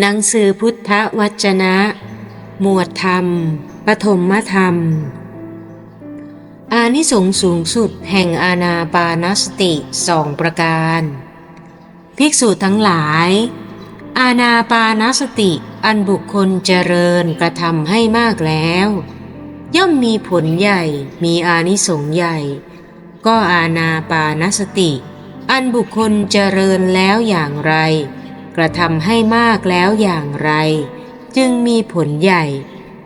หนังสือพุทธวจนะ หมวดธรรม ปฐมธรรม อานิสงส์สูงสุดแห่งอาณาปานสติสองประการ ภิกษุทั้งหลาย อาณาปานสติอันบุคคลเจริญกระทำให้มากแล้ว ย่อมมีผลใหญ่มีอานิสงส์ใหญ่ ก็อาณาปานสติ อันบุคคลเจริญแล้วอย่างไร กระทำให้มากแล้วอย่างไร จึงมีผลใหญ่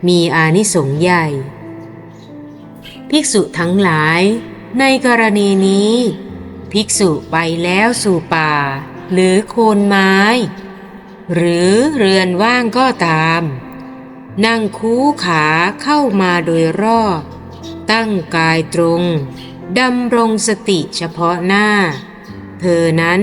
มีอานิสงส์ใหญ่ ภิกษุทั้งหลาย ในกรณีนี้ ภิกษุไปแล้วสู่ป่า หรือโคนไม้ หรือเรือนว่างก็ตาม นั่งคูขาเข้ามาโดยรอบ ตั้งกายตรงดำรงสติเฉพาะหน้า เธอนั้น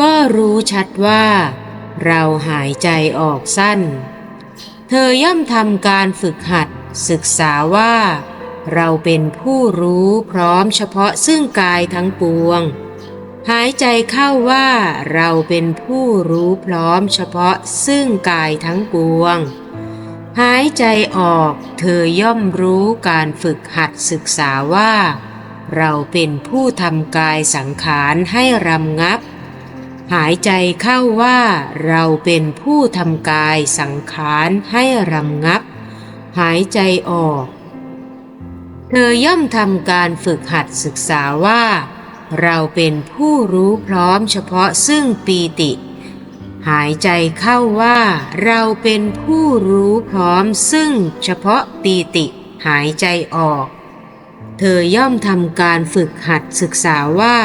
ก็รู้ชัดว่า เราหายใจออกสั้น เธอย่อมทำการฝึกหัดศึกษาว่า เราเป็นผู้รู้พร้อมเฉพาะซึ่งกายทั้งปวง หายใจเข้าว่าเราเป็นผู้รู้พร้อมเฉพาะซึ่งกายทั้งปวง หายใจออกเธอย่อมรู้การฝึกหัดศึกษาว่า เราเป็นผู้ทำกายสังขารให้รำงับ หายใจเข้าว่าเราเป็นผู้ทำกายสังขารให้รำงับ หายใจออก เธอย่อมทำการฝึกหัดศึกษาว่า เราเป็นผู้รู้พร้อมเฉพาะซึ่งปีติ หายใจเข้าว่าเราเป็นผู้รู้พร้อมซึ่งเฉพาะปีติ หายใจออก เธอย่อมทำการฝึกหัดศึกษาว่า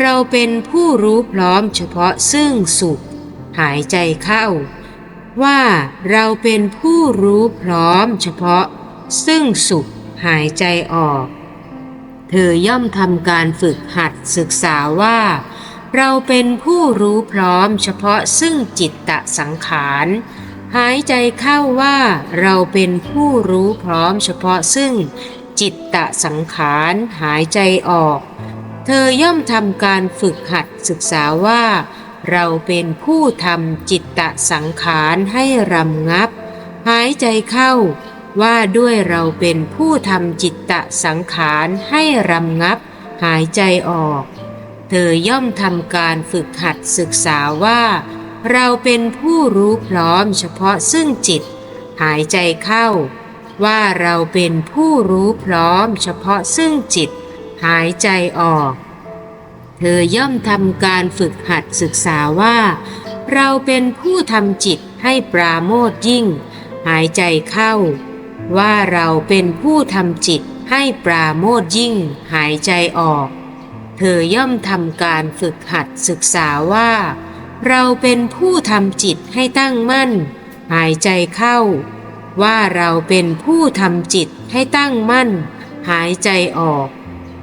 เราเป็นผู้รู้พร้อมเฉพาะซึ่งสุข หายใจเข้า ว่าเราเป็นผู้รู้พร้อมเฉพาะ ซึ่งสุขหายใจออก เธอย่อมทำการฝึกหัดศึกษาว่า เราเป็นผู้รู้พร้อมเฉพาะซึ่งจิตตะสังขารหายใจเข้าว่าเราเป็นผู้รู้พร้อมเฉพาะซึ่งจิตตะสังขารหายใจออก เธอย่อมทำการฝึกหัดศึกษาว่า เราเป็นผู้ทำจิตตะสังขารให้รำงับ หายใจเข้า ว่าด้วยเราเป็นผู้ทำจิตตะสังขารให้รำงับ หายใจออก เธอย่อมทำการฝึกหัดศึกษาว่า เราเป็นผู้รู้พร้อมเฉพาะซึ่งจิต หายใจเข้า ว่าเราเป็นผู้รู้พร้อมเฉพาะซึ่งจิต หายใจออก เธอย่อมทำการฝึกหัดศึกษาว่า เราเป็นผู้ทำจิตให้ปราโมทยิ่ง หายใจเข้า ว่าเราเป็นผู้ทำจิตให้ปราโมทยิ่ง หายใจออก เธอย่อมทำการฝึกหัดศึกษาว่า เราเป็นผู้ทำจิตให้ตั้งมั่น หายใจเข้า ว่าเราเป็นผู้ทำจิตให้ตั้งมั่น หายใจออก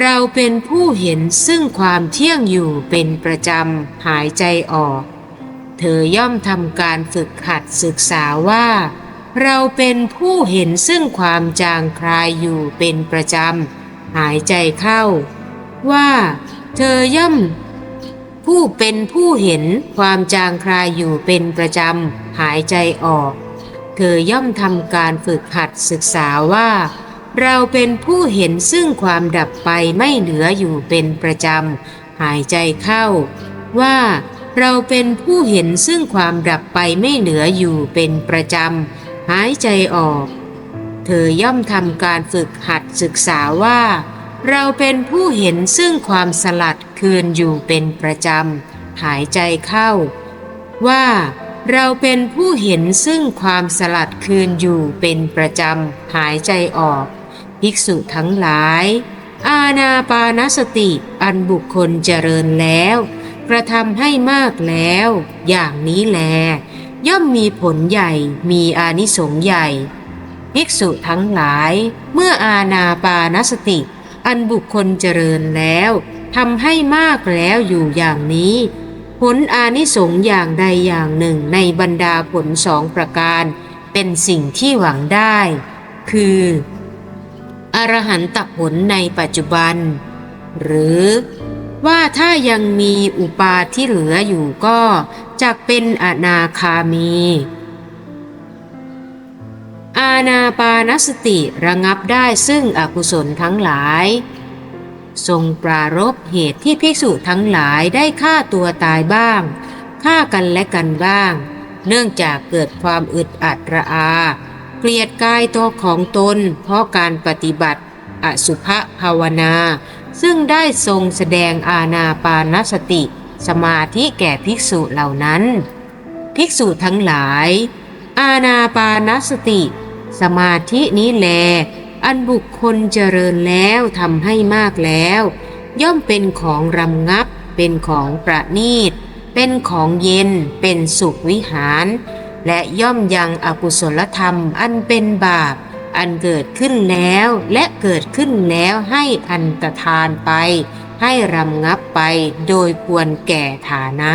เราเป็นผู้เห็นซึ่งความเที่ยงอยู่เป็นประจำหายใจออก เธอย่อมทำการฝึกหัดศึกษาว่า เราเป็นผู้เห็นซึ่งความจางคลายอยู่เป็นประจำหายใจเข้า ว่า เธอย่อม ผู้เป็นผู้เห็นความจางคลายอยู่เป็นประจำหายใจออก เธอย่อมทำการฝึกหัดศึกษาว่า เราเป็นผู้เห็นซึ่งความดับไปไม่เหลืออยู่เป็นประจำ หายใจเข้า ว่าเราเป็นผู้เห็นซึ่งความดับไปไม่เหลืออยู่เป็นประจำ หายใจออก เธอย่อมทำการฝึกหัดศึกษาว่า เราเป็นผู้เห็นซึ่งความสลัดคืนอยู่เป็นประจำ หายใจเข้า ว่าเราเป็นผู้เห็นซึ่งความสลัดคืนอยู่เป็นประจำ หายใจออก ภิกษุทั้งหลาย อาณาปานสติอันบุคคลเจริญแล้ว กระทำให้มากแล้ว อย่างนี้แล ย่อมมีผลใหญ่มีอานิสงส์ใหญ่ ภิกษุทั้งหลาย เมื่ออาณาปานสติ อันบุคคลเจริญแล้วทำให้มากแล้วอยู่อย่างนี้ผลอานิสงส์อย่างใดอย่างหนึ่งในบรรดาผลสองประการ เป็นสิ่งที่หวังได้ คือ อรหันตผลในปัจจุบัน หรือว่าถ้ายังมีอุปาที่เหลืออยู่ก็จะเป็นอนาคามี อาณาปานสติระงับได้ซึ่งอกุศลทั้งหลาย ทรงปรารบเหตุที่ภิกษุทั้งหลายได้ฆ่าตัวตายบ้างฆ่ากันและกันบ้าง เนื่องจากเกิดความอึดอัดระอา กลียดกายตัวของตน เพราะการปฏิบัติ อสุภภาวนา ซึ่งได้ทรงแสดงอาณาปานสติ สมาธิแก่ภิกษุเหล่านั้น ภิกษุทั้งหลาย อาณาปานสติ สมาธินี้แล อันบุคคลเจริญแล้วทำให้มากแล้ว ย่อมเป็นของรำงับ เป็นของประณีต เป็นของเย็น เป็นสุขวิหาร และย่อมยังอกุศลธรรมอันเป็นบาป อันเกิดขึ้นแล้วและเกิดขึ้นแล้วให้อันตรธานไป ให้รำงับไปโดยควรแก่ฐานะ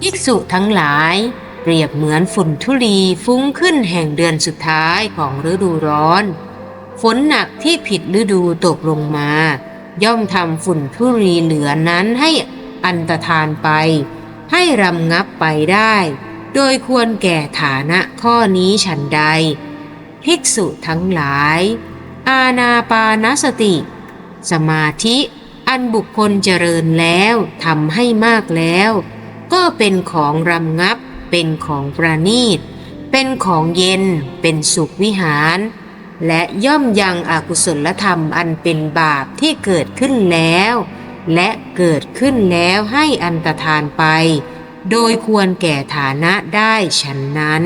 ภิกษุทั้งหลาย เปรียบเหมือนฝุ่นทุลีฟุ้งขึ้นแห่งเดือนสุดท้ายของฤดูร้อน ฝนหนักที่ผิดฤดูตกลงมา ย่อมทำฝุ่นทุลีเหลือนั้นให้อันตรธานไป ให้รำงับไปได้ โดยควรแก่ฐานะข้อนี้ฉันใด ภิกษุทั้งหลาย อาณาปานสติ สมาธิอันบุคคลเจริญแล้วทำให้มากแล้ว ก็เป็นของรำงับ เป็นของประณีต เป็นของเย็น เป็นสุขวิหาร และย่อมยังอกุศลธรรมอันเป็นบาปที่เกิดขึ้นแล้ว และเกิดขึ้นแล้วให้อันตรธานไป โดยควรแก่ฐานะได้ฉันนั้น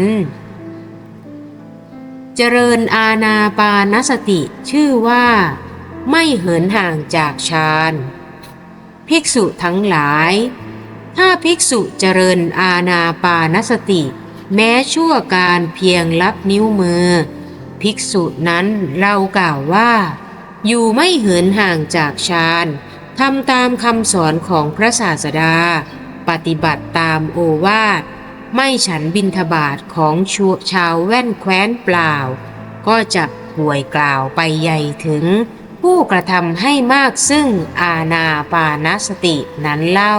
เจริญอาณาปานสติชื่อว่า ไม่เหินห่างจากฌานภิกษุทั้งหลาย ถ้าภิกษุเจริญอาณาปานสติ แม้ชั่วการเพียงลับนิ้วมือ ภิกษุนั้นเรากล่าวว่า อยู่ไม่เหินห่างจากฌานทำตามคำสอนของพระศาสดา ปฏิบัติตามโอวาทไม่ฉันบินทบาทของชัวชาวแว่นแคว้นเปล่า ก็จะป่วยกล่าวไปใหญ่ถึง ผู้กระทำให้มากซึ่งอาณาปานสตินั้นเล่า